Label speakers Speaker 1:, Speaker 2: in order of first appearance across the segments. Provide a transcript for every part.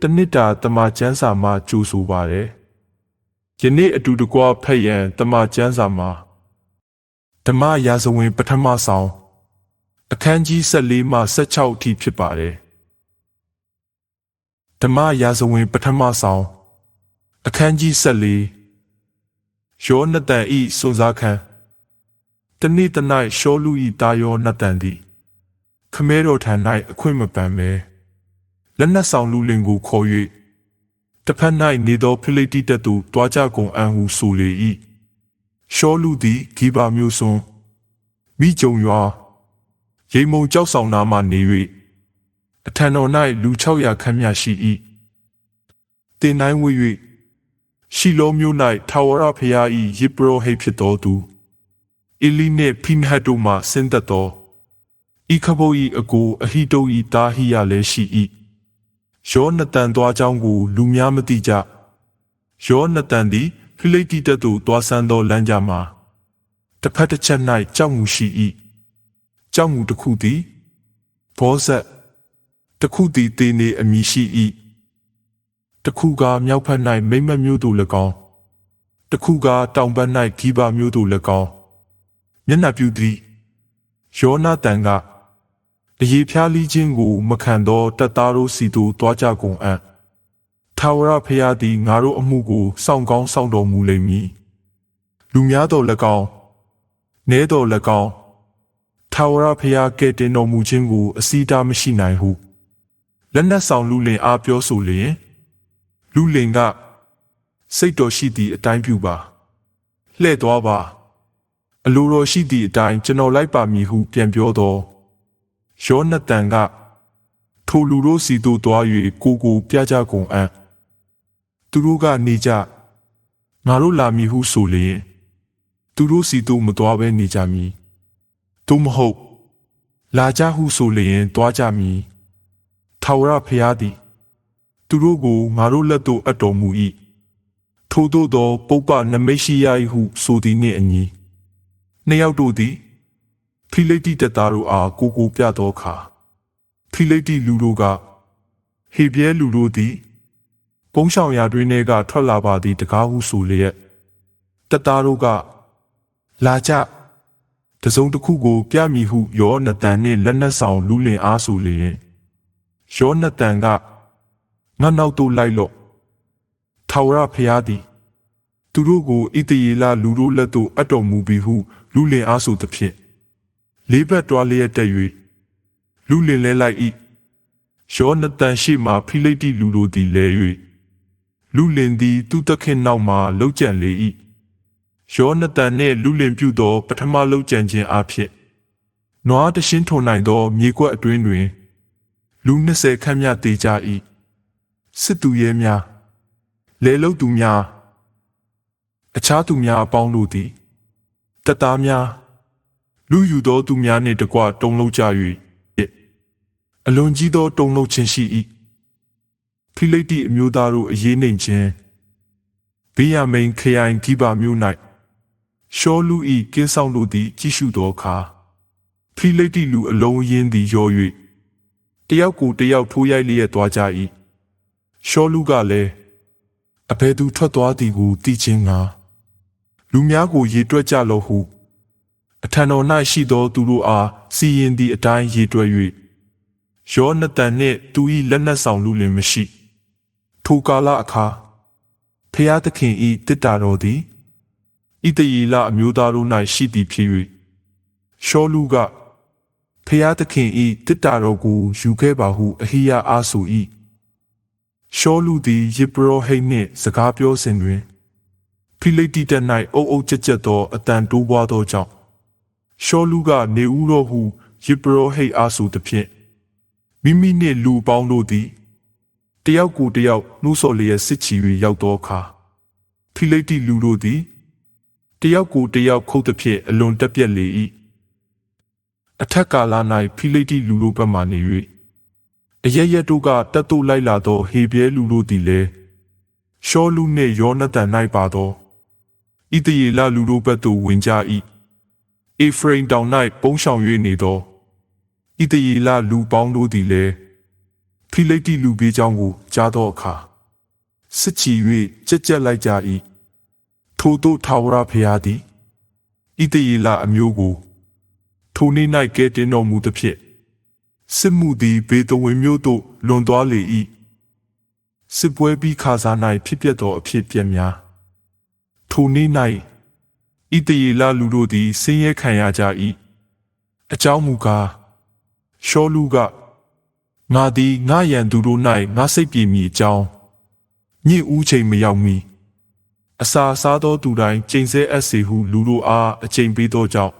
Speaker 1: တနစ်တာတမချန်းစာမှာကြိုဆိုပါတယ်ယနေ့အတူတကွဖတ်ရန်တမချန်းစာမှာဓမ္မရာဇဝင်ပထမဆောင်အခန်းကြီး14မှ16အထိဖြစ်ပါတယ်ဓမ္မရာဇဝင်ပထမဆောင်အခန်းကြီး14ယောနသန်ဤစွန်စားခံတနေ့တ၌ရှောလူဤတာယောနသန်သည် ခမဲတော်ထံ၌အခွင့်မပန်ပဲ လက်နက်ဆောင်လူလင်ကိုခေါ်၍တစ်ဖက်၌နေသောဖိလိတိတပ်သူတွားကြကုန်အံဟုဆိုလေ၏ရှောလူသည်ဂီဘာမျိုးစွန်းမိကြုံရွာရိမ်မုံကြောက်ဆောင်နာမှနေ၍အထံတော်၌လူ600ခန့်မြရှိ၏တင်တိုင်းဝေ၍ရှီလောမျိုး၌ထာဝရဖျား၏ယေဘရဟိတ်ဖြစ်တော်သူအီလိနှင့်ဖိမဟတ်တို့မှဆင်းသက်သောဤခဘုတ်၏အကိုအဟိတု၏တာဟိယလည်းရှိ၏ ယောနသန်သွားကြောင်းကိုလူများမသိကြယောနသန်သည်ဖိလိတိတပ်သို့သွားဆန်းသောလမ်းကြမှာတစ်ဖက်တစ်ချက်၌ကြောက်မှုရှိ၏ကြောက်မှုတစ်ခုသည်ဘောဇက်တစ်ခုသည်တေနေအမည်ရှိ၏တစ်ခုကမြောက်ဖက်၌မိမ့်မမျိုးတို့၎င်းတစ်ခုကတောင်ဘက်၌ဂီဘာမျိုးတို့၎င်းမျက်နှာပြူသည်ယောနာတန်က အရေးဖျားလီးခြင်းကိုမခံသောတပ်သားတို့စီသို့တွားကြကုန်အံ့ထာဝရဖျားသည်ငါတို့အမှုကိုစောင့်ကောင်းစောင့်တော်မူလိမ့်မည်လူများတော်၎င်းနဲတော်၎င်းထာဝရဖျားကဲ့တင်တော်မူခြင်းကိုအစီတားမရှိနိုင်ဟုလက်နက်ဆောင်လူလင်အားပြောဆိုလျင်လူလင်ကစိတ်တော်ရှိသည့်အတိုင်းပြုပါလှဲ့သွားပါအလိုတော်ရှိသည့်အတိုင်းကျွန်တော်လိုက်ပါမည်ဟုပြန်ပြောတော် ယောနသန်ကထိုလူတို့စီသို့သွား၍ကိုကိုပြကြကုန်အံ့သူတို့ကနေကြငါတို့လာမည်ဟုဆိုလျင်သူတို့စီသို့မသွားဘဲနေကြမည်သို့မဟုတ် လာကြဟုဆိုလျင်သွားကြမည်ထာဝရဖျားသည် သူတို့ကိုငါတို့လက်သို့အပ်တော်မူ၏ထို့သောသောပုပ္ပနမိတ်ရှိယဟုဆိုသည်နှင့်အညီနှစ်ယောက်တို့သည် ဖိလိတိတပ်သားတို့အားကိုကိုပြသောအခါဖိလိတိလူတို့ကဟေပြဲလူတို့သည်ပုံးဆောင်ရာတွင်ကထွက်လာပါသည်တကားဟုဆိုလျက်တပ်သားတို့ကလာကြတစုံတစ်ခုကိုပြမည်ဟုယောနသန်နှင့်လက်နက်ဆောင်လူလင်အားဆိုလျင်ယောနသန်ကငါနောက်သို့လိုက်လော့ထာဝရဖျားသည်သူတို့ကိုဣတယေလလူတို့လက်သို့အပ်တော်မူပြီးဟုလူလင်အားဆိုသဖြင့် လေးဘက်တွားလျက်တက်၍လူလင်လဲလိုက်၏ယောနသန်ရှိမှဖိလိတိလူတို့သည်လဲ၍လူလင်သည်သူသခင်နောက်မှလှုပ်ကြံလေ၏ယောနသန်နှင့်လူလင်ပြုသော ပထမလှုပ်ကြံခြင်းအဖြစ်နွားတရှင်းထုံနိုင်သော မြေကွက်အတွင်းတွင် လူ20ခန့်မြတေကြ၏စစ်သူရဲများလေလုတ်သူများအခြားသူများအပေါင်းတို့သည်တပ်သားများ လူယူသောသူများနှင့်တကွတုံလုံးကြ၍အလွန်ကြီးသောတုံလုံးခြင်းရှိ၏ဖိလိတိအမျိုးသားတို့အရေးနှိမ်ခြင်းဘေးရမိန်ခရိုင်ဂိဗာမြို့၌ရှောလူဤကင်းဆောင်တို့သည်ကြည့်ရှုသောအခါဖိလိတိလူအလုံးရင်းသည်ရော၍တယောက်ကိုတယောက်ထိုးရိုက်လျက်သွားကြ၏ရှောလူကလည်းအဘယ်သူထွက်သွားသည်ကိုသိချင်းငါလူများကိုရေတွက်ကြလော့ဟု အထံတော်၌ရှိသောသူတို့အားစီရင်သည့်အတိုင်းရေတွက်၍ယောနသန်နှင့်သူ၏လက်နက်ဆောင်လူလင်မရှိ ထိုကာလအခါဖျားသခင်၏တစ်တာတော်သည်ဣတယေလအမျိုးသားတို့၌ရှိသည်ဖြစ်၍ရှောလူကဖျားသခင်၏တစ်တာတော်ကိုယူခဲ့ပါဟုအဟိယအားဆို၏ရှောလူသည်ယေဘရဟိတ်နှင့်စကားပြောစဉ်တွင်ဖိလိတိတက်၌အုပ်အုပ်ကြက်ကြက်သောအတန်တိုးပွားသောကြောင့် ရှောလူကနေဦးတော်ဟုယေဘရဟိတ်အားဆိုသည်ဖြင့်မိမိနှင့်လူပေါင်းတို့သည်တယောက်ကိုတယောက်နှိုးဆော်လျက်စစ်ချီ၍ရောက်သောအခါဖိလိတိလူတို့သည်တယောက်ကိုတယောက်ခုတ်သည်ဖြင့်အလွန်တက်ပြက်လေ၏အထက်ကာလ၌ဖိလိတိလူတို့ဘက်မှနေ၍အရရက်တို့ကတက်တို့လိုက်လာသောဟေပြဲလူတို့သည်လည်းရှောလူနှင့်ယောနသန်၌ပါသောဣတယေလလူတို့ဘက်သို့ဝင်ကြ၏ အေဖရိမ်တောင်၌ပုံရှောင်၍နေသောဣတယေလလူပေါင်းတို့သည်လည်းဖိဖိလိတ္တိလူပေးကြောင်းကိုကြားသောအခါစစ်ချီ၍ကြက်ကြက်လိုက်ကြ၏ထို့သောထာဝရဘုရားသည်ဣတယေလအမျိုးကိုထိုနေ့၌ကဲတင်တော်မူသဖြင့်စစ်မှုသည်ဘေတဝင်မျိုးသို့လွန်သွားလေ၏စစ်ပွဲပြီးခါစား၌ဖြစ်ပျက်သောအဖြစ်ပြက်များထိုနေ့၌ ဣတယေလလူတို့သည်ဆင်းရဲခံရကြ၏အကြောင်းမူကားရှောလူကငါသည်ငါရန်သူတို့၌ငါစိတ်ပြေမည်အကြောင်းညစ်ဦးချိန်မရောက်မီအစာစားသောသူတိုင်းကျိန်ဆဲအပ်စေဟုလူတို့အားအချိန်ပေးသောကြောင့်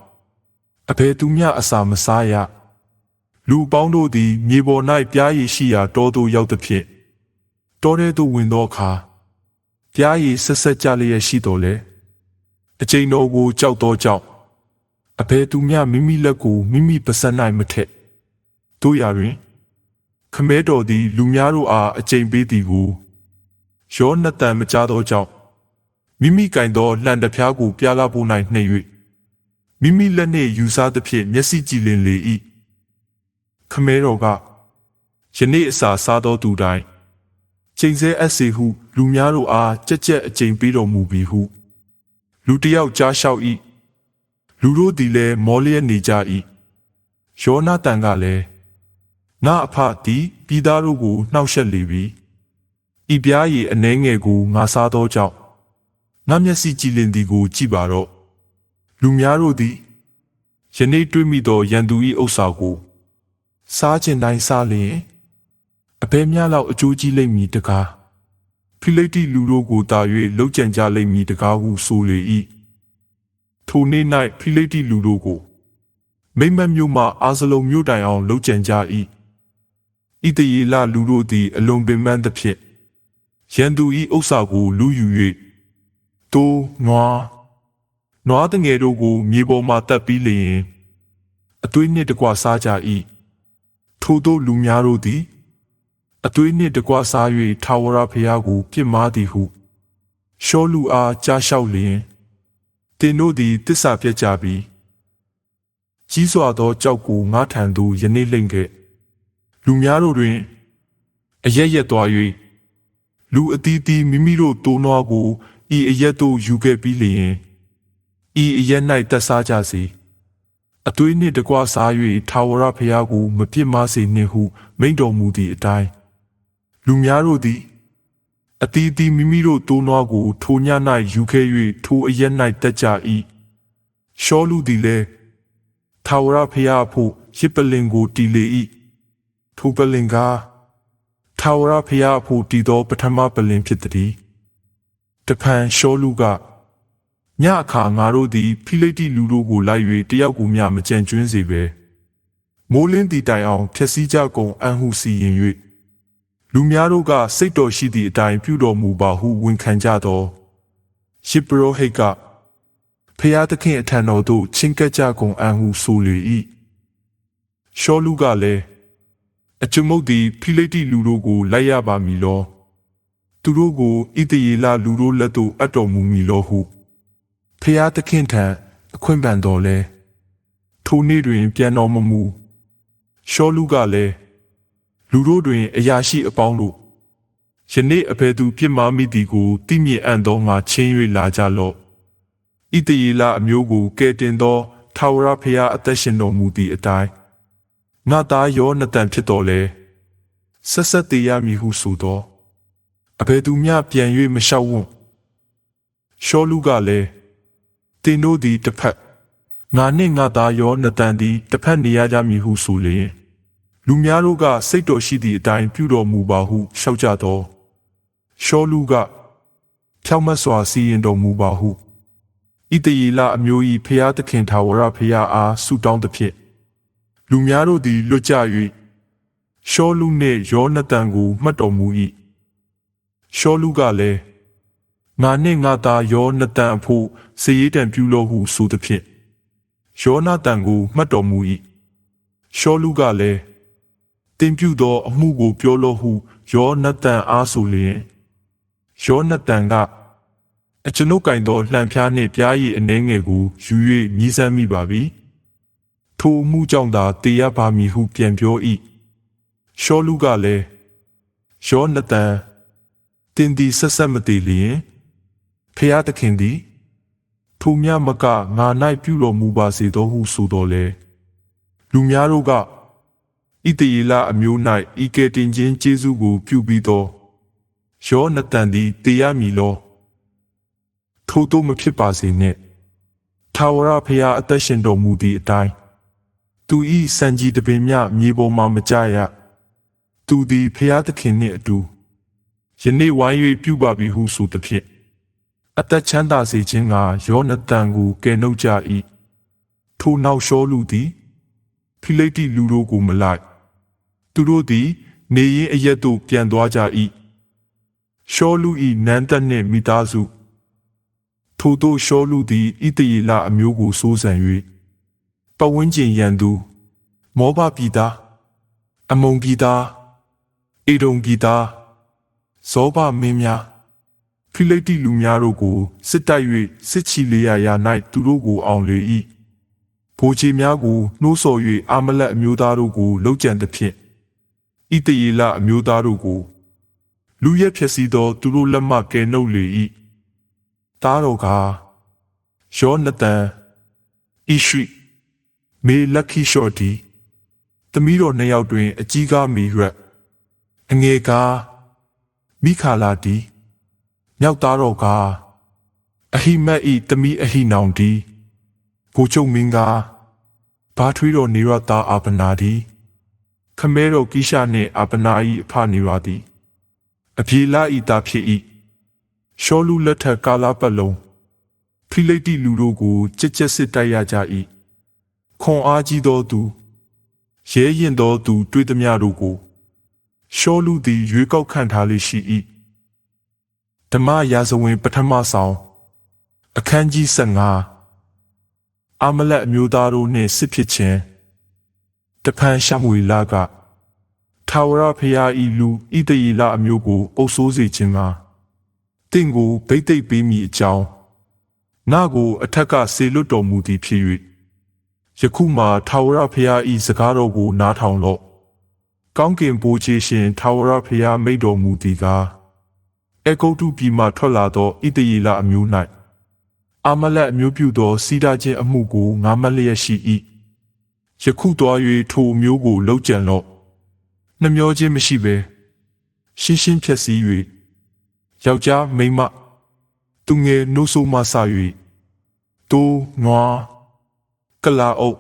Speaker 1: အဘယ်သူမျှအစာမစားရလူပေါင်းတို့သည်မြေပေါ်၌ပြားရည်ရှိရာတောသို့ရောက်သဖြင့်တောထဲသို့ဝင်သောအခါပြားရည်ဆက်ဆက်ကြလျက်ရှိတော်လေ အချိန်တော်ကိုကြောက်သောကြောင့်အဘယ်သူမျှမိမိလက်ကိုမိမိပါးစပ်၌မထက်တို့ရာတွင်ခမဲတော်သည်လူများတို့အားအကျိန်ပေးသည်ကိုရောနှတန်မကြားသောကြောင့်မိမိကင်သောလှန်တဖျားကိုပြားလာဖို့၌နှိပ်၍မိမိလက်နှင့်ယူစားသဖြင့်မျက်စိကြည်လင်လေ၏ခမဲတော်ကယနေ့အစာစားသောသူတိုင်းချိန်ဆအပ်စေဟု လူများတို့အားကြက်ကြက်အကျိန်ပေးတော်မူပြီဟု လူတစ်ယောက်ကြားလျှောက်၏လူတို့သည်လည်းမောလျက်နေကြ၏ယောနာတန်ကလည်းငါအဖသည်ပြည်သားတို့ကိုနှောက်ယှက်လေပြီဤပြားရည်အနှဲငယ်ကိုငါစားသောကြောင့်ငါမျက်စိကြည်လင်သည်ကိုကြည့်ပါတော့လူများတို့သည်ယနေ့တွေ့မိသောရန်သူ၏ဥစ္စာကို စားခြင်းတိုင်းစားလျင်အဘယ်များလောက်အကျိုးကြီးလိမ့်မည်တကား ဖိလိတ္တိလူတို့ကိုတာ၍လှုပ်ကြံကြလိမ့်မည်တကားဟုဆိုလေ၏ထိုနေ့၌ဖိလိတ္တိလူတို့ကိုမိမ့်မတ်မြို့မှအာဇလုံမြို့တိုင်အောင်လှုပ်ကြံကြ၏ဣတယေလလူတို့သည် အလွန်ပင်ပန်းသဖြင့်ရန်သူ၏ဥစ္စာကိုလူယူ၍တိုးနွားနွားတငယ်တို့ကိုမြေပေါ်မှတက်ပြီးလျင်အသွေးနှင့်တကွစားကြ၏ထို့သောလူများတို့သည် အသွေးနှင့်တကွစား၍ထာဝရဘုရားကိုပြစ်မှားသည်ဟုရှောလူအားကြားလျှောက်လျင်တင်တို့သည်တစ္ဆာပြတ်ကြပြီးကြီးစွာသောကြောက်ကိုငါထံသို့ယနေ့လိမ့်ခဲ့လူများတို့တွင်အရက်ရက်သွား၍လူအသီးသီးမိမိတို့တိုးနွားကိုဤအရက်သို့ယူခဲ့ပြီးလျင်ဤအရက်၌တက်စားကြစေအသွေးနှင့်တကွစား၍ထာဝရဘုရားကိုမပြစ်မှားစေနှင့်ဟုမိန့်တော်မူသည့်အတိုင်း လူများတို့သည်အတီးတီမိမိတို့တိုးနွားကို ထိုည၌ယူခဲ့၍ထိုအရက်၌တက်ကြ၏ရှောလူသည်လည်းထာဝရဘုရားဖို့ရစ်ပလင်ကိုတီလေ၏ထိုပလင်ကားထာဝရဘုရားဖို့တည်သော ပထမပလင်ဖြစ်သည်တဖန်ရှောလူကညအခါငါတို့သည်ဖိလိတ္တိလူတို့ကိုလိုက်၍တယောက်ကိုမျှမကြံကျွင်းစေပဲမိုးလင်းတီတိုင်အောင်ဖျက်ဆီးကြကုန်အံ့ဟုစီရင်၍ လူများတို့ကစိတ်တော်ရှိသည့်အတိုင်းပြုတော်မူပါဟုဝန်ခံကြသောရှစ်ပရောဟိတ်ကဖျားသခင်အထံတော်သို့ချင်းကပ်ကြကုန်အံ့ဟုဆိုလေ၏ရှောလူကလည်းအကျွန်ုပ်သည်ဖိလိတ္တိလူတို့ကိုလိုက်ရပါမည်လောသူတို့ကိုဣတယေလလူတို့လက်သို့အပ်တော်မူမည်လောဟုဖျားသခင်ထံအခွင့်ပန်တော်လဲထိုနေ့တွင်ပြန်တော်မမူရှောလူကလည်း လူတို့တွင် အရာရှိအပေါင်းတို့ယနေ့အဘယ်သူပြစ်မှားမိသည်ကိုသိမြင်အံ့သောငါချင်း၍လာကြလော့ဣတယေလအမျိုးကိုကဲတင်သောထာဝရဘုရားအသက်ရှင်တော်မူသည့်အတိုင်းငါသားယောနသန်ဖြစ်တော်လဲဆက်ဆက်သေးရမည်ဟုဆိုသောအဘယ်သူမျှပြန်၍မလျှောက်ဝွန့်ရှောလူကလည်းတင်တို့သည်တစ်ဖက်ငါနှင့်ငါသားယောနသန်သည်တစ်ဖက်နေရကြမည်ဟုဆိုလျင် လူများတို့ကစိတ်တော်ရှိသည့်အတိုင်းပြုတော်မူပါဟုလျှောက်ကြသောရှောလူကဖြောင့်မတ်စွာစီရင်တော်မူပါဟုဣတယေလအမျိုး၏ဖျားသခင်ထာဝရဖျားအားဆုတောင်းသဖြင့်လူများတို့သည်လွတ်ကြ၍ရှောလူနှင့်ယောနသန်ကိုမှတ်တော်မူ၏ရှောလူကလည်းငါနှင့်ငါသားယောနသန်အဖို့စည်ရည်တံပြုလို့ဟုဆိုသဖြင့်ယောနသန်ကိုမှတ်တော်မူ၏ရှောလူကလည်း တင်ပြုသောအမှုကိုပြောလို့ဟုယောနသန်အားဆိုလျင်ယောနသန်ကအကျွန်ုပ်ကင်သောလှံဖျားနှင့်ပြားရည်အနှဲငယ်ကိုယူ၍မြည်စမ်းမိပါပြီထိုအမှုကြောင့်သာတေရပါမည်ဟုပြန်ပြော၏ရှောလူကလည်းယောနသန်တင်ဒီဆက်ဆက်မတည်လျင်ဖျားသခင်သည်ထိုမြတ်မကငါ၌ပြုတော်မူပါစေသောဟုဆိုတော်လေလူများတို့က ဣတယေလအမျိုး၌ဤကဲတင်ခြင်းကျေးဇူးကိုပြုပြီးသောယောနသန်သည်တေရမည်လောထို့သောမဖြစ်ပါစေနှင့်ထာဝရဖျားအသက်ရှင်တော်မူသည့်အတိုင်းသူဤစံကြီးတပင်မြမြေပေါ်မှမကြရသူသည်ဖျားသခင်နှင့်အတူယနေ့ဝိုင်း၍ပြုပါပြီဟုဆိုသဖြင့်အသက်ချမ်းသာစေခြင်းကယောနသန်ကိုကယ်နှုတ်ကြ၏ထိုနောက်ရှောလူသည်ဖိလိတ္တိလူတို့ကိုမလိုက် သူတို့သည် နေရင်အရက်သို့ပြန်သွားကြ၏ရှောလူ၏နန်းသက်နှင့်မိသားစုထို့သောရှောလူသည်ဣတယေလအမျိုးကိုစိုးစံ၍ပဝန်းကျင်ရန်သူမောဘပြည်သားအမုံပြည်သားအေဒုံပြည်သားဇောဘမင်းများဖိလိတ္တိလူများတို့ကိုစစ်တိုက်၍စစ်ချီလေရာရာ၌သူတို့ကိုအောင်လေ၏ဘိုးချေများကိုနှိုးဆော်၍အာမလက်အမျိုးသားတို့ကိုလှုပ်ကြံသဖြင့် ဣတယေလအမျိုးသားတို့ကိုလူရက်ဖြစ်စီသော သူတို့လက်မှကယ်နှုတ်လေ၏သားတော်ကယောနသန်ဣရှိမေလက်ခိရှော့တီသမီးတော်နှစ်ယောက်တွင် အကြီးကားမီရက်အငယ်ကားမိခါလာတီမြောက်သားတော်ကအဟိမတ်ဤသမီးအဟိနောင်တီကိုချုပ်မင်းကဘာထွေးတော်နေရတာအာပနာတီ ခမဲတော်ကိရှာနှင့်အာပနာဤအဖနေရသည်အပြေလာဤတာဖြစ်၏ရှောလူလက်ထက်ကာလာပတ်လုံးဖိလိတ္တိလူတို့ကိုကြက်ကြက်စစ်တိုက်ရကြ၏ခွန်အားကြီးသောသူရဲရင်သောသူတွေ့သည်များတို့ကိုရှောလူသည်ရွေးကောက်ခံထားလေရှိ၏ဓမ္မရာဇဝင် ပထမဆောင်အခန်းကြီး15အာမလက်အမျိုးသားတို့နှင့်စစ်ဖြစ်ခြင်း တဖန်ရှမွေလာကထာဝရဖျားဤလူဣတယေလအမျိုးကိုအုပ်ဆိုးစေခြင်းမှာတင့်ကိုဗိသိက်ပေးမိအကြောင်းငါကိုအထက်ကဆေလွတ်တော်မူသည်ဖြစ်၍ယခုမှထာဝရဖျားဤစကားတော်ကိုနားထောင်လော့ကောင်းကင်ဘိုးကြီးရှင်ထာဝရဖျားမိတ်တော်မူသည်ကားအဂုတ်တုပြည်မှထွက်လာသောဣတယေလအမျိုး၌အာမလက်အမျိုးပြုသောစီးတားခြင်းအမှုကိုငါမလျက်ရှိ၏ ယခုသွား၍ထိုမျိုးကိုလှုပ်ကြံလော့နှမျောခြင်းမရှိဘဲရှင်းရှင်းဖြည့်စည်း၍ယောက်ျားမိန်းမသူငယ်နှုတ်ဆိုးမှစ၍တိုးနွားကလာအုပ်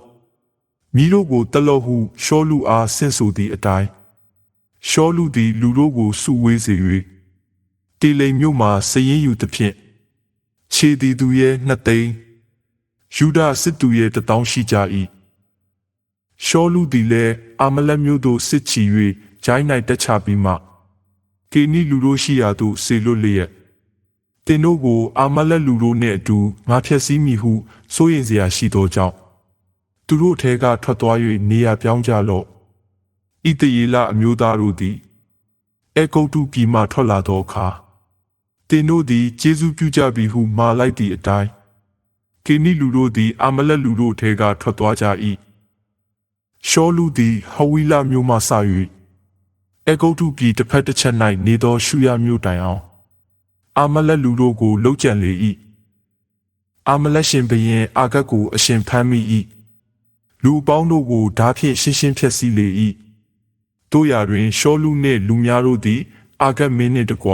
Speaker 1: မိတို့ကိုတလော့ဟုရှောလူအားဆင့်ဆိုသည့်အတိုင်းရှောလူသည်လူတို့ကိုစုဝေးစေ၍တေလိမ်မြို့မှစည်ရင်ယူသဖြင့်ခြေသည်သူရဲ့နှစ်သိန်းယူဒစစ်သူရဲ့တထောင်ရှိကြ၏ ရှောလူသည်လည်းအာမလက်မြို့သို့စစ်ချီ၍ဂျိုင်း၌တက်ချပြီးမှကေနီလူတို့ရှိရာသို့ဆေလွတ်လျက်တင်တို့ကိုအာမလက်လူတို့နှင့်အတူငါဖျက်ဆီးမိဟုစိုးရင်စရာရှိသောကြောင့်သူတို့ထဲကထွက်သွား၍နေရာပြောင်းကြလော့ဣတယေလအမျိုးသားတို့သည်အေဂုတ်တုပြည်မှထွက်လာသောအခါတင်တို့သည်ကျေးဇူးပြုကြပြီဟုမှာလိုက်သည့်အတိုင်းကေနိလူတို့သည်အာမလက်လူတို့ထဲကထွက်သွားကြ၏ ရှောလူသည်ဟဝီလာမျိုးမှစ၍အေဂုတ်တုပြည်တစ်ဖက်တစ်ချက်၌နေသောရှုရမျိုးတိုင်အောင် အာမလက်လူတို့ကိုလှုပ်ကြံလေ၏အာမလက်ရှင်ဘရင်အာဂတ်ကိုအရှင်ဖမ်းမိ၏လူပေါင်းတို့ကိုဓာဖြင့်ရှင်းရှင်းဖြက်စီးလေ၏တို့ရာတွင်ရှောလူနှင့်လူများတို့သည် အာဂတ်မင်းနှင့်တကွ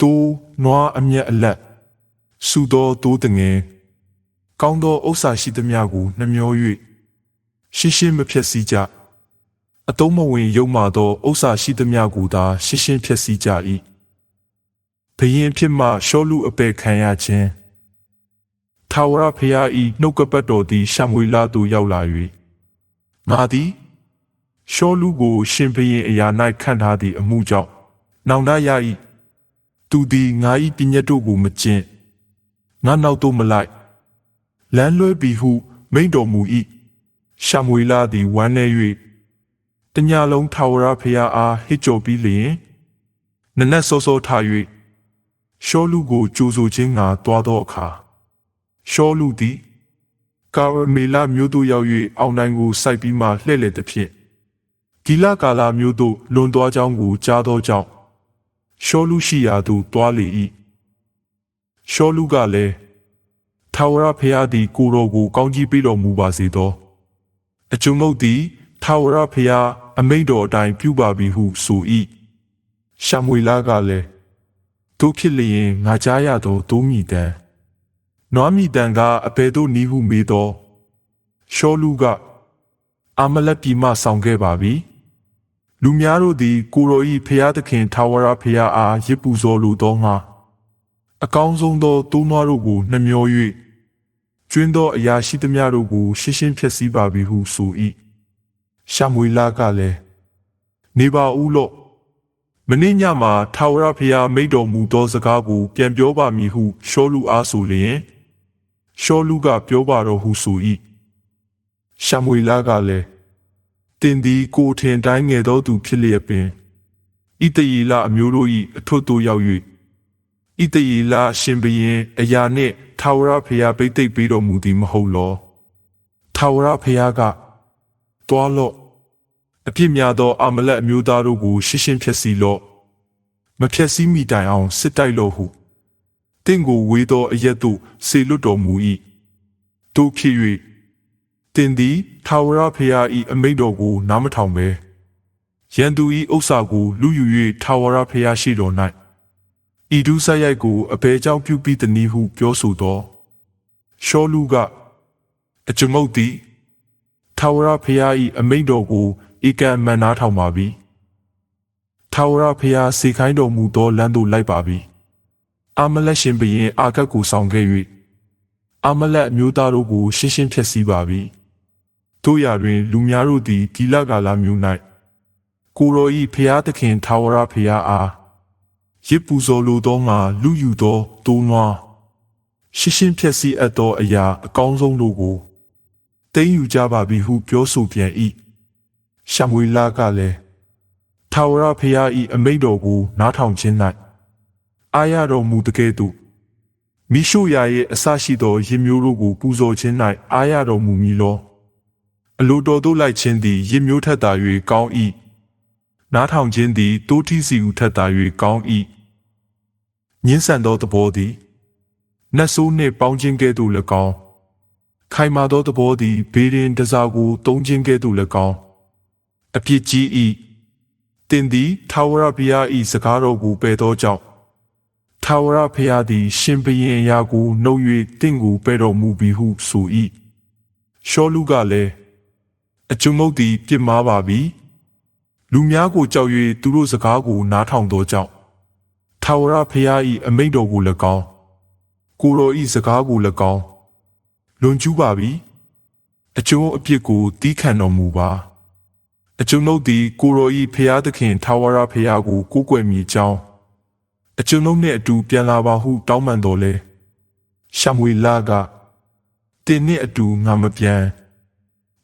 Speaker 1: တိုးနွားအမျက်အလက်စုသောတိုးတငယ်ကောင်းသောဥစ္စာရှိသမျှကိုနှမျော၍ ရှင်းရှင်းမဖြက်စီးကြအတုံးမဝင်ရုံမာသောဥစ္စာရှိသမျှကိုသာရှင်းရှင်းဖြက်စီးကြ၏ဘယင်ဖြစ်မှရှောလူအပေခံရခြင်းထာဝရဖျားဤနှုတ်ကပတ်တော်သည်ရှမွေလာသို့ရောက်လာ၍ငါသည်ရှောလူကို ရှင်ဘရင်အရာ၌ခန့်ထားသည့်အမှုကြောင့်နောင်တရ၏သူသည်ငါ၏ပညတ်တို့ကိုမကျင့်ငါနောက်သို့မလိုက်လမ်းလွဲပြီဟုမိန့်တော်မူ၏ ရှမွေလာသည်ဝမ်းနေ၍တညလုံးထာဝရဖျားအားဟစ်ကြော်ပြီးလျင်နနက်စောစောထား၍ရှောလူကိုကြိုးဆိုခြင်းငါတွားသောအခါရှောလူသည်ကာရမေလာမျိုးတို့ရောက်၍အောင်နိုင်ကိုစိုက်ပြီးမှလှည့်လည်သဖြင့်ဂဂီလကာလာမျိုးတို့လွန်သွားကြောင်းကိုကြားသောကြောင့်ရှောလူရှိရာသို့တွားလေ၏ရှောလူကလည်းထာဝရဘုရားသည်ကိုယ်တော်ကိုကောင်းကြီးပေးတော်မူပါစေသော အကျွန်ုပ်သည်ထာဝရဘုရားအမိန့်တော်အတိုင်းပြုပါပြီဟုဆို၏ရှမွေလာကလည်းတို့ဖြစ်လျင်ငါကြားရသောဒိုးမိတန်နွားမိတန်ကအဘယ်သို့နီးဟုမေးသောရှောလူကအာမလက်ပြည်မှဆောင်ခဲ့ပါပြီလူများတို့သည်ကိုရောဤဖျားသခင်ထာဝရဖျားအားရစ်ပူဇော်လိုသောငါအကောင်းဆုံးသောတိုးနွားတို့ကိုနှမျော၍ ကျွင်းသောအရာရှိသမျှတို့ကိုရှင်းရှင်းဖြည့်ဆည်းပါပြီဟုဆို၏ရှမွေလာကလည်းနေပါဦးလော့မင်းညမှာထာဝရဘုရားမိတ်တော်မူသောစကားကိုပြန်ပြောပါမည်ဟုရှောလူအားဆိုလျင်ရှောလူကပြောပါတော့ဟုဆို၏ရှမွေလာကလည်းတင်သည်ကိုထင်တိုင်းငယ်သောသူဖြစ်လျက်ပင်ဣတယေလအမျိုးတို့၏အထွတ်သို့ရောက်၍ဣတယေလရှင်ဘရင်အရာနှင့် ထာဝရဘုရားပိတ်သိပ်ပေးတော်မူသည်မဟုတ်လောထာဝရဘုရားကတွားလော့အပြစ်များသောအာမလက်အမျိုးသားတို့ကိုရှင်းရှင်းဖြည့်ဆည်းလော့မဖြည့်ဆည်းမိတိုင်အောင်စစ်တိုက်လော့ဟုတင့်ကိုဝေသောအရက်သို့ဆေလွတ်တော်မူ၏တို့ဖြစ်၍တင်သည်ထာဝရဘုရား၏အမိန့်တော်ကိုနားမထောင်ပဲရန်သူ၏ဥစ္စာကိုလူယူ၍ထာဝရဘုရားရှိတော်၌ ဤဒုစရိုက်ကိုအဘယ်ကြောင့်ပြုပြီးတနည်းဟုပြောဆိုသောရှောလူကအကျွန်ုပ်သည်ထာဝရဘုရား၏အမိန့်တော်ကိုဧကံမန်နာထောင်ပါပြီထာဝရဘုရားစေခိုင်းတော်မူသောလမ်းသို့လိုက်ပါပြီအာမလက်ရှင်ဘုရင်အာဂတ်ကိုဆောင်ခဲ့၍အာမလက်အမျိုးသားတို့ကိုရှင်းရှင်းဖြည့်ဆည်းပါပြီတို့ရာတွင် လူများတို့သည်ဒီလကာလမျိုး၌ကိုရောဤဖျားသခင်ထာဝရဖျားအား ရစ်ပူဇော်လိုသောငါလူယူသောတိုးနွားရှင်းရှင်းဖြည့်ဆည်းအပ်သောအရာအကောင်းဆုံးတို့ကိုသိမ်းယူကြပါပြီဟုပြောဆိုပြန်၏ရှမွေလာကလည်းထာဝရဖျားဤအမိတ်တော်ကိုနားထောင်ခြင်း၌အာရတော်မူတကယ်သို့မိရှုရာရဲ့အစရှိသောရင်မျိုးတို့ကိုပူဇော်ခြင်း၌အာရတော်မူမည်လောအလိုတော်သို့လိုက်ခြင်းသည်ရင်မျိုးထက်သာ၍ကောင်း၏ နားထောင်ခြင်းသည်တိုးထီးစီဟုထက်သာ၍ကောင်း၏ညင်းဆန်သောသဘောသည်နတ်ဆိုးနှင့်ပေါင်းခြင်းကဲ့သို့၎င်းခိုင်မာသောသဘောသည်ဘေးရင်တစားကိုတုံးခြင်းကဲ့သို့၎င်းအပြစ်ကြီး၏တင်သည်ထာဝရဘုရား၏စကားတော်ကိုပယ်သောကြောင့်ထာဝရဘုရားသည် ရှင်ဘရင်အရာကိုနှုတ်၍တင့်ကိုပယ်တော်မူပြီဟုဆို၏ရှောလူကလည်းအကျွန်ုပ်သည်ပြစ်မှားပါပြီ လူများကိုကြောက်၍သူတို့စကားကိုနားထောင်သောကြောင့်ထာဝရဘုရား၏အမိန့်တော်ကို၎င်းကိုရော၏စကားကို၎င်းလွန်ကျူးပါပြီအကျိုးအပြစ်ကိုတီးခံတော်မူပါအကျွန်ုပ်သည်ကိုရောဤဖျားသခင်ထာဝရဖျားကိုကိုးကွယ်မိကြောင်းအကျွန်ုပ်နှင့်အတူပြန်လာပါဟုတောင်းပန်တော်လဲရှမွေလာကတင်းနှင့်အတူငါမပြန်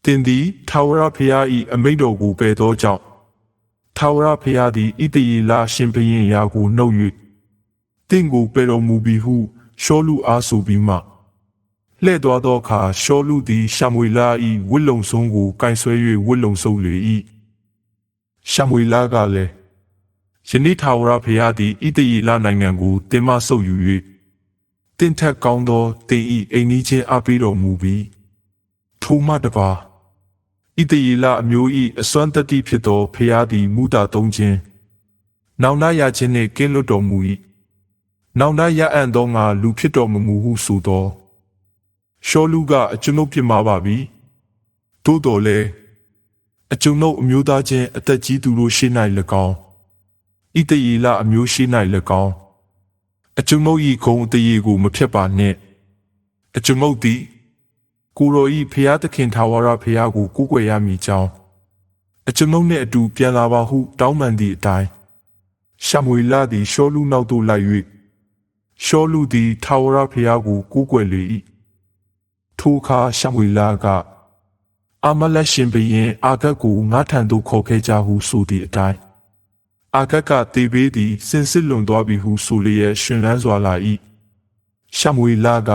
Speaker 1: တင်းသည်ထာဝရဖျားဤအမိန့်တော်ကိုပယ်သောကြောင့် ထာဝရဖျားသည်ဣတယေလရှင်ဘုရင်ရာကိုနှုတ်၍တင်းကိုပယ်တော်မူပြီးဟုရှောလူအားဆိုပြီးမှလှဲ့သွားသောအခါရှောလူသည်ရှမွေလာ၏ဝစ်လုံဆုံးကိုကင်ဆွဲ၍ဝစ်လုံဆုံးလေ၏ရှမွေလာကလည်းယနေ့ထာဝရဘုရားသည်ဣတယေလနိုင်ငံကိုတင်မဆုပ်ယူ၍တင်ထက်ကောင်းသောတင်ဤအိမ်နီးချင်းအပေးတော်မူပြီးထိုမှတပါ ဣတယေလအမျိုး၏အစွမ်းတတိဖြစ်သောဘုရားသည်မူတာသုံးခြင်းနောင်တရခြင်းနှင့်ကင်းလွတ်တော်မူ၏နောင်တရအံ့သောငါလူဖြစ်တော်မမူဟုဆိုသောရှောလူကအကျွန်ုပ်ပြစ်မှာပါပြီသို့တော်လည်းအကျွန်ုပ်အမျိုးသားချင်းအသက်ကြီးသူတို့ရှေ့၌၎င်းဣတယေလအမျိုးရှိ၌၎င်းအကျွန်ုပ်၏ဂုံအတရေကိုမဖြတ်ပါနှင့်အကျွန်ုပ်သည် ကိုရောဤဖျားသခင်ထာဝရဖျားကိုကိုးကွယ်ရမည်ကြောင်းအကျွန်ုပ်နှင့်အတူပြန်လာပါဟုတောင်းပန်သည့်အတိုင်းရှမွေလသည်ရှောလူနောက်သို့လိုက်၍ရှောလူသည်ထာဝရဖျားကိုကိုးကွယ်လေ၏ထိုအခါရှမွေလကအမလက်ရှင်ဘရင်အာဂတ်ကိုငါထံသို့ခေါ်ခဲ့ကြဟုဆိုသည့်အတိုင်းအာဂတ်ကတေဘေးသည်စင်စစ်လွန်သွားပြီဟုဆိုလျက်ရှင်လန်းစွာလာ၏ရှမွေလက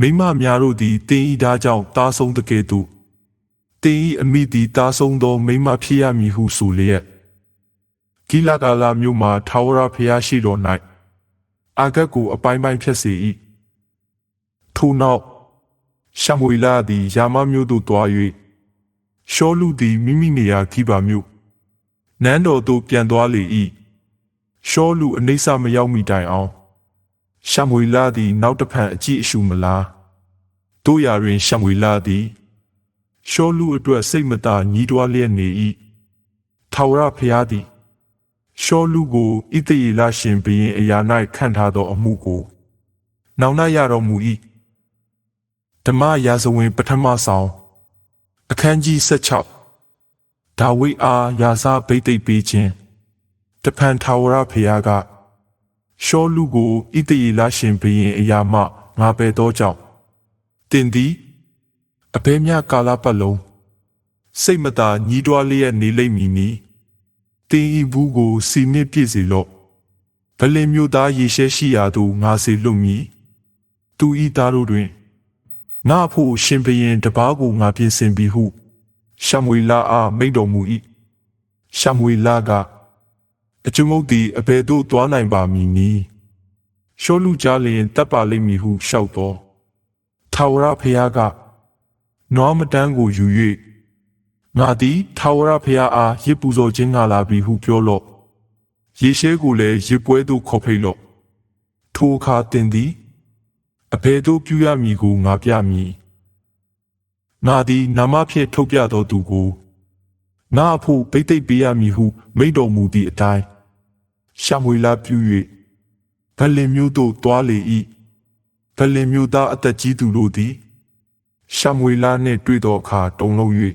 Speaker 1: မိမများတို့သည်တင်းဤသားကြောင့်တားဆုံးတကယ်သို့တင်ဤအမိသည်တာဆုံးသောမိန်းမဖြစ်ရမည်ဟုဆိုလျက်ဂိလကာလာမြို့မှာထာဝရဘုရားရှိတော်၌အာဂတ်ကိုအပိုင်းပိုင်းဖြတ်စေ၏ထို့နောက်ရှမွေလာသည်ယာမမြို့သို့တွား၍ရှောလူသည်မိမိနေရာခိပါမြို့နန်းတော်သို့ပြန်သွားလေ၏ရှောလူအနေဆာမရောက်မီတိုင်အောင် ရှမွေလာသည်နောက်တစ်ဖန်အကြည့်အရှုမလားတို့ရာတွင်ရှမွေလာသည်ရှောလူအတွက်စိတ်မသာညီးတွားလျက်နေ၏ထာဝရဘုရားသည်ရှောလူကိုဣသရေလရှင်ဘုရင်အရာ၌ခန့်ထားသောအမှုကိုနောင်နှရတော်မူ၏ဓမ္မရာဇဝင်ပထမဆောင်အခန်းကြီး16ဒါဝိဒ်အားယာဇဗိသိက်ပေးခြင်းတဖန်ထာဝရဘုရားက ရှောလူကိုဣသရေလရှင်ဘုရင်အရာမှငါပယ်သောကြောင့်တင်သည်အဘဲမြကာလပတ်လုံးစိတ်မသာညီးတွားလျက်နေလိမ့်မည်နီတင်ဤဘူးကိုစီနစ်ပြည့်စေလော့ဗလင်မျိုးသားရေရှဲရှိရာသို့ငါစေလွတ်မည်သူဤသားတို့တွင်ငါဖို့ရှင်ဘရင်တပားကိုငါပြင်ဆင်ပြီဟုရှမွေလာအားမိန့်တော်မူ၏ရှမွေလာက အကျွန်ုပ်သည်အဘယ်သို့သွားနိုင်ပါမည်နည်းရှောလူကြားလျင်တပ်ပါလိမ့်မည်ဟုလျှောက်တော်ထာဝရဘုရားကနွားမတန်းကိုယူ၍ငါသည်ထာဝရဘုရားအားရစ်ပူဇော်ခြင်းငါလာပြီဟုပြောလော့ယေရှဲကိုလည်းရစ်ပွဲသို့ခေါ်ဖိတ်လော့ထိုအခါတင်သည်အဘယ်သို့ပြုရမည်ကိုငါပြမည်ငါသည်နာမဖြင့်ထုတ်ပြသောသူကိုငါအဖို့ပိတ်သိပ်ပေးရမည်ဟုမိန့်တော်မူသည့်အတိုင်း ရှမွေလာပြု၍ဗလင်မျိုးသို့တွားလေ၏ဗလင်မျိုးသားအသက်ကြီးသူတို့သည်ရှမွေလာနှင့်တွေ့သောအခါတုန်လုံး၍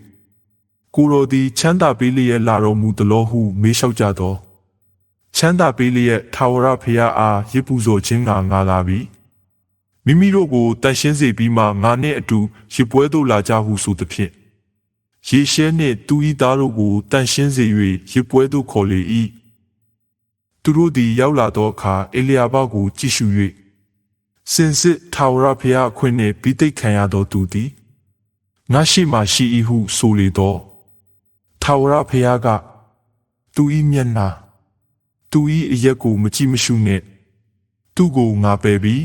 Speaker 1: ကိုရိုသည်ချမ်းသာပေးလျက်လာတော်မူသလိုဟုမေးလျှောက်ကြသောချမ်းသာပေးလျက်ထာဝရဘုရားအားရစ်ပူဇော်ခြင်းကငါလာပြီမိမိတို့ကိုတန်ရှင်းစေပြီးမှငါနှင့်အတူရစ်ပွဲသို့လာကြဟုဆိုသဖြင့်ယေရှဲနှင့်သူ၏သားတို့ကိုတန်ရှင်းစေ၍ရစ်ပွဲသို့ခေါ်လေ၏ သူတို့သည်ရောက်လာသောအခါအေလျာဘကိုကြည့်ရှု၍စင်စစ်ထာဝရဘုရားအခွင့်နှင့်ပြီးသိက်ခံရသောသူသည်ငါရှိမှရှိ၏ဟုဆိုလေသောထာဝရဘုရားကသူ၏မျက်နှာသူ၏အရက်ကိုမကြည့်မရှုနှင့်သူကိုငါပယ်ပြီး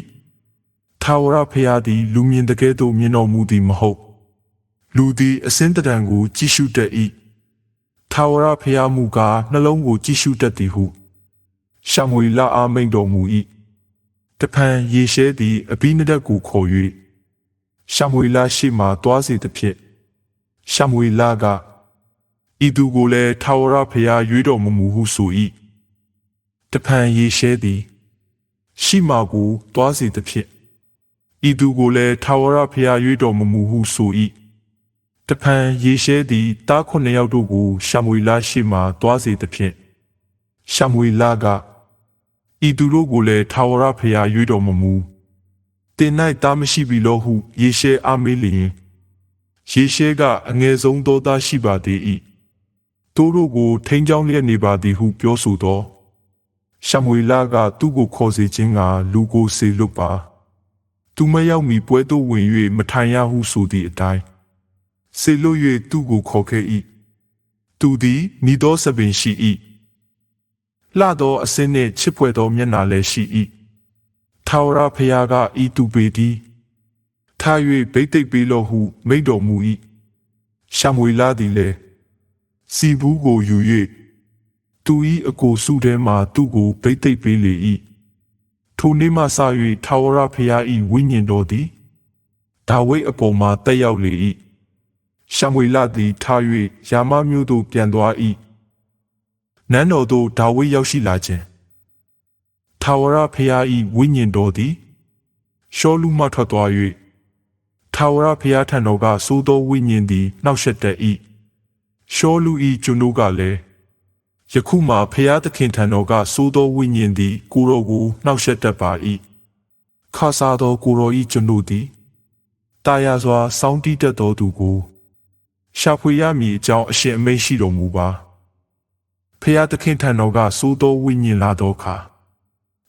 Speaker 1: ထာဝရဘုရားသည်လူမြင်တကဲ့သို့မြင်တော်မူသည်မဟုတ်လူသည်အစင်းတံကိုကြည့်ရှုတတ်၏ထာဝရဘုရားမူကားနှလုံးကိုကြည့်ရှုတတ်သည်ဟု ရှမွေလအားမိန်တော်မူ၏တဖန်ယေရှဲသည်အဘိနဒတ်ကိုခေါ်၍ရှမွေလရှိမှတွားစေသဖြင့်ရှမွေလကဤသူကိုလည်းထာဝရဘုရားရွေးတော်မမူဟုဆို၏တဖန်ယေရှဲသည်ရှိမှကိုတွားစေသဖြင့်ဤသူကိုလည်းထာဝရဘုရားရွေးတော်မမူဟုဆို၏တဖန်ယေရှဲသည်တားခုနှစ်ယောက်တို့ကိုရှမွေလရှိမှတွားစေသဖြင့်ရှမွေလက ဤသူတို့ကိုလည်းထာဝရဘုရားရွေးတော်မမူတင်၌တားမရှိပြီလို့ဟုယေရှဲအားမေးလျင်ယေရှဲကအငယ်ဆုံးသောသားရှိပါသေး၏တို့တို့ကိုထိန်းချောင်းလျက်နေပါသည်ဟုပြောဆိုသောရှမွေလကသူ့ကိုခေါ်စေခြင်းကလူကိုစေလွတ်ပါသူမရောက်မီပွဲသို့ဝင်၍မထိုင်ရဟုဆိုသည့်အတိုင်းစေလွတ်၍သူ့ကိုခေါ်ခဲ့၏သူသည်မိသောဆပင်ရှိ၏ လှသောအစင်းနှင့်ချစ်ဖွယ်သောမျက်နှာလည်းရှိ၏ထာဝရဘုရားကဤသူပေသည်ထား၍ဗိတ်သိက်ပေးလောဟုမိန့်တော်မူ၏ရှမွေလာသည်လည်းစီဘူးကိုယူ၍သူ၏အကိုစုထဲမှသူ့ကိုဗိတ်သိက်ပေးလေ၏ထိုနေ့မှစ၍ထာဝရဘုရား၏ဝိညာဉ်တော်သည်ဒါဝိဒ်အပေါ်မှာတက်ရောက်လေ၏ရှမွေလသည်ထား၍ယာမမျိုးသို့ပြန်သွား၏ နန်းတော်သို့ဒါဝိဒ်ရောက်ရှိလာခြင်းထာဝရဘုရား၏ဝိညာဉ်တော်သည်ရှောလူမှထွက်သွား၍ထာဝရဘုရားထံတော်ကသိုးသောဝိညာဉ်သည်နှောက်ယှက်တတ်၏ရှောလူ၏ကျွန်ုပ်ကလည်းယခုမှဖျားသခင်ထံတော်ကစိုးသောဝိညာဉ်သည်ကိုရောကိုနှောက်ယှက်တတ်ပါ၏ခါစားသောကိုရော၏ကျွန်ုပ်သည်တာယာစွာစောင်းတီးတတ်သောသူကိုရှာဖွေရမည်အကြောင်းအရှင်အမိန့်ရှိတော်မူပါ ဖျားသခင်ထံတော်ကစိုးသောဝိညာဉ်လာသောအခါ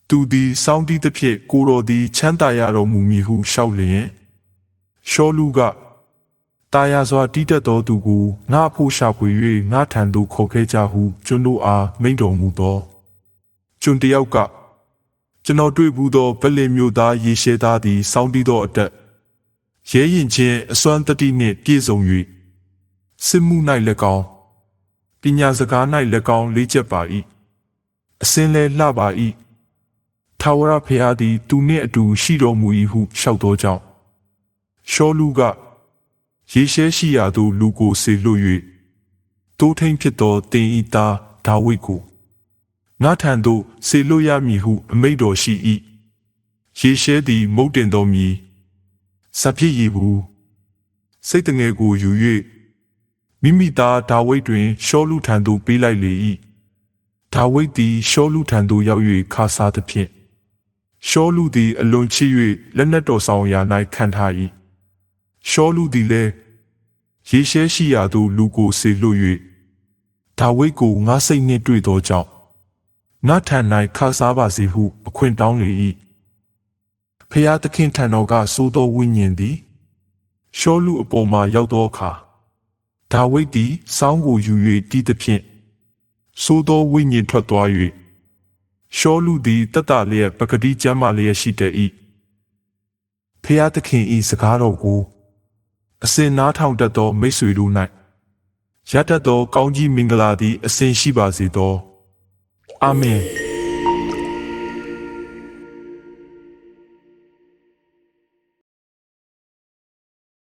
Speaker 1: သူသည်စောင်းတီးသဖြင့်ကိုရောသည်ချမ်းသာရတော်မူမည်ဟုလျှောက်လျင်ရှောလူကတာယာစွာတီးတက်သောသူကိုငါအဖို့ရှာဖွေ၍ငါထံသို့ခေါ်ခဲ့ကြဟုကျွန်တို့အားမိန့်တော်မူသောကျွန်တယောက်ကကျွန်တော်တွေ့ဘူးသောဗလင်မျိုးသားရေရှဲသားသည်စောင်းတီးသောအတက်ရဲရင်ချင်းအစွမ်းတတိနှင့်ပြည့်စုံ၍စစ်မှု၌၎င်း ပညာစကား၌၎င်းလေးချက်ပါ၏အစင်းလဲလှပါ၏ထာဝရဘုရားသည် သူနှင့်အတူရှိတော်မူ၏ဟုလျှောက်သောကြောင့်ရှောလူကရေရှဲရှိရာသို့လူကိုစေလွတ်၍တိုးထိန်ဖြစ်သောတင်ဤသားဒါဝိဒ်ကိုငါထံသို့စေလွတ်ရမည်ဟုအမိန့်တော်ရှိ၏ရေရှဲသည် မုတ်တင်တော်မူစဖြစ်ရည်ဘူးစိတ်တငယ်ကိုယူ၍ မိမိသားဒါဝိဒ်တွင်ရှောလူထံသို့ပေးလိုက်လေ၏ဒါဝိဒ်သည်ရှောလူထံသို့ရောက်၍ခါစားသဖြင့်ရှောလူသည်အလွန်ချစ်၍လက်နက်တော်ဆောင်ရာ၌ခံထား၏ရှောလူသည်လည်းရေရှဲရှိရာသို့လူကိုစေလွတ်၍ဒါဝိဒ်ကိုငါစိတ်နှင့်တွေ့သောကြောင့်ငါထံ၌ခါစားပါစေဟုအခွင့်တောင်းလေ၏ဖျားသခင်ထံတော်ကစိုးသောဝိညာဉ်သည်ရှောလူအပေါ်မှရောက်သောအခါ ဒါဝိဒ်သည်စောင်းကိုယူ၍တီးသဖြင့်စိုးသောဝိညာဉ်ထွက်သွား၍ရှောလူသည်တတလျက်ပကတိကျမ်းမာလျက်ရှိတဲ့၏ဖျားသခင်၏စကားတော်ကိုအစဉ်နားထောင်တတ်သောမိတ်ဆွေတို့၌ရတတ်သောကောင်းကြီးမင်္ဂလာသည်အစဉ်ရှိပါစေသောအာမင်